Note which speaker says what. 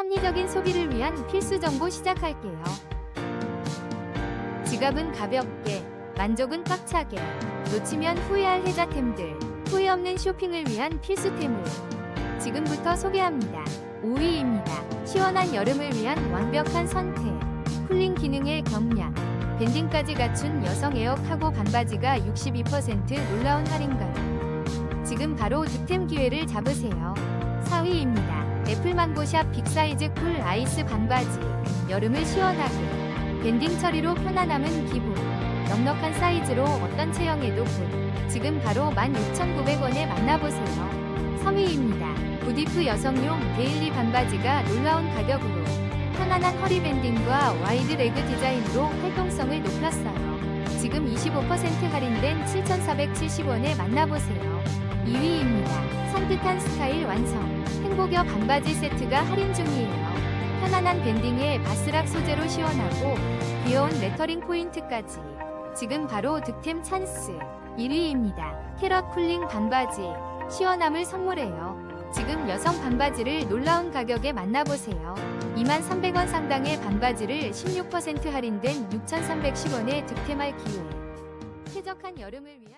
Speaker 1: 합리적인 소비를 위한 필수 정보 시작할게요. 지갑은 가볍게, 만족은 꽉차게, 놓치면 후회할 혜자템들, 후회 없는 쇼핑을 위한 필수템을 지금부터 소개합니다. 5위입니다. 시원한 여름을 위한 완벽한 선택. 쿨링 기능의 경량, 밴딩까지 갖춘 여성 에어 카고 반바지가 62% 놀라운 할인가로 지금 바로 득템 기회를 잡으세요. 4위입니다. 애플망고샵 빅사이즈 쿨 아이스 반바지. 여름을 시원하게. 밴딩 처리로 편안함은 기본. 넉넉한 사이즈로 어떤 체형에도 굿. 지금 바로 16,900원에 만나보세요. 3위입니다. 부디프 여성용 데일리 반바지가 놀라운 가격으로 편안한 허리 밴딩과 와이드 레그 디자인으로 활동성을 높였어요. 지금 25% 할인된 7,470원에 만나보세요. 2위입니다. 산뜻한 스타일 완성. 행복여 반바지 세트가 할인 중이에요. 편안한 밴딩에 바스락 소재로 시원하고 귀여운 레터링 포인트까지. 지금 바로 득템 찬스. 1위입니다. 캐럿 쿨링 반바지. 시원함을 선물해요. 지금 여성 반바지를 놀라운 가격에 만나보세요. 23,300원 상당의 반바지를 16% 할인된 6,310원에 득템할 기회. 쾌적한 여름을 위한